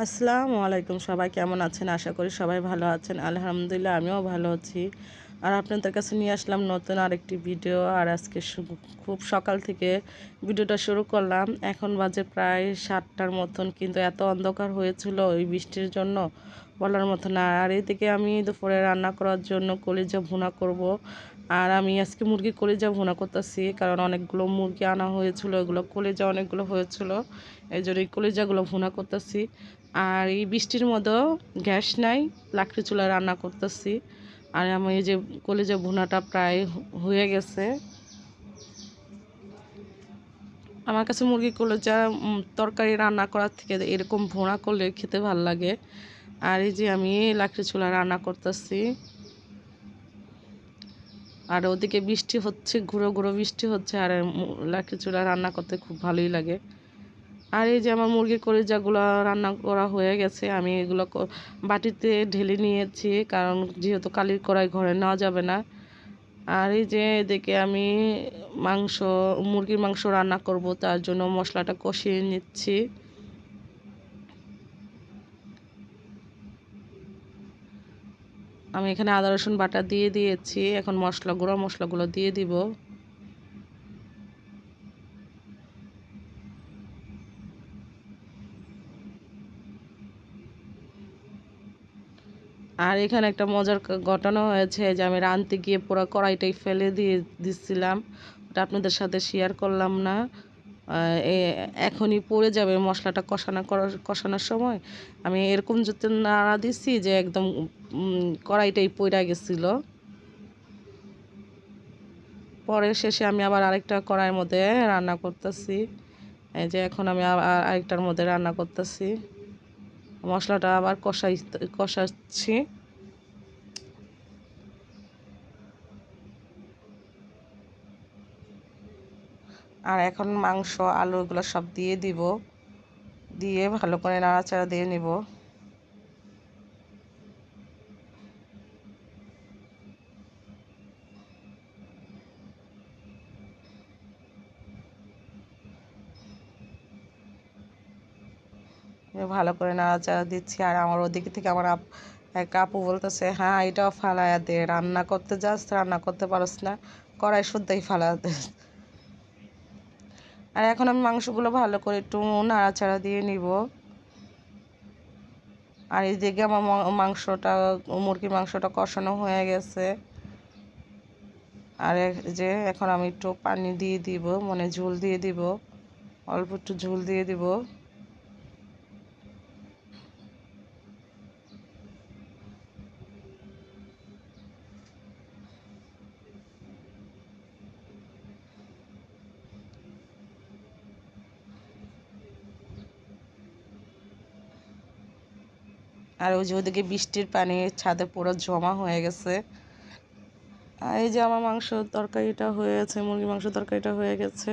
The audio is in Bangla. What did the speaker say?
আসসালামু আলাইকুম, সবাই কেমন আছেন? আশা করি সবাই ভালো আছেন। আলহামদুলিল্লাহ, আমিও ভালো আছি। আর আপনাদের কাছে নিয়ে আসলাম নতুন আরেকটি ভিডিও। আর আজকে খুব সকাল থেকে ভিডিওটা শুরু করলাম। এখন বাজে প্রায় সাতটার মতন, কিন্তু এত অন্ধকার হয়েছিল ওই বৃষ্টির জন্য। বলার মতো না। আর এদিকে আমি দুপুরে রান্না করার জন্য কলিজা ভুনা করব। আর আমি আজকে মুরগি কলিজা ভুনা করতেছি, কারণ অনেকগুলো মুরগি আনা হয়েছিল, এগুলো কলিজা অনেকগুলো হয়েছিল এই জন্য এই কলিজাগুলো ভুনা করতেছি। আর এই বৃষ্টির মতো গ্যাস নাই, লাকড়ি চুলা রান্না করতেছি। আর আমি এই যে কলিজা ভুনাটা প্রায় হয়ে গেছে। আমার কাছে মুরগি কলিজা তরকারি রান্না করার থেকে এরকম ভুনা করলে খেতে ভালো লাগে। আর এই যে আমি লাকড়ি চুলা রান্না করতেছি। আর ওদিকে বৃষ্টি হচ্ছে, ঘুরো ঘুরো বৃষ্টি হচ্ছে, আর লাকড়ি চুলা রান্না করতে খুব ভালোই লাগে। আর এই যে আমার মুরগির কলিজাগুলো রান্না করা হয়ে গেছে, আমি এগুলো বাটিতে ঢেলে নিয়েছি, কারণ যেহেতু কালির কড়াই ঘরে নেওয়া যাবে না। আর এই যে এদিকে আমি মাংস, মুরগির মাংস রান্না করব, তার জন্য মশলাটা কষিয়ে নিচ্ছি। আমি এখানে আদা, রসুন বাটা দিয়ে দিয়েছি। এখন মশলা, গুঁড়ো মশলাগুলো দিয়ে দিব। আর এখানে একটা মজার ঘটনা হয়েছে যে আমি রাঁধতে গিয়ে পুরো কড়াইটাই ফেলে দিয়ে দিচ্ছিলাম ওটা আপনাদের সাথে শেয়ার করলাম না। এখনই পড়ে যাবে মশলাটা কষানো করার, কষানোর সময়। আমি এরকম যদি নাড়া দিচ্ছি যে একদম কড়াইটাই পড়ে গেছিল। পরে শেষে আমি আবার আরেকটা কড়াইয়ের মধ্যে রান্না করতেছি। এই যে এখন আমি আরেকটার মধ্যে রান্না করতেছি। মশলাটা আবার কষাই কষাচ্ছি। আর এখন মাংস, আলু এগুলো সব দিয়ে দিব। দিয়ে ভালো করে নাড়াচাড়া দিয়ে নিব। ভালো করে নাড়াচাড়া দিচ্ছি। আর আমার ওদিক থেকে আমার এক আপু বলতেছে হ্যাঁ এটাও ফালাইয়া দে। রান্না করতে যাস, রান্না করতে পারস না। কড়াই শুদ্ধই ফালা দে। আর এখন আমি মাংসগুলো ভালো করে একটু নাড়াচাড়া দিয়ে নিব। আর এইদিকে আমার মাংসটা, মুরগির মাংসটা কষানো হয়ে গেছে। আর যে এখন আমি একটু পানি দিয়ে দিব মানে ঝোল দিয়ে দিব, অল্প একটু ঝোল দিয়ে দিব। আর ওই যে ওদিকে বৃষ্টির পানি ছাদে পুরো জমা হয়ে গেছে। আর এই যে আমার মাংস তরকারিটা হয়ে গেছে মুরগি মাংস তরকারিটা হয়ে গেছে।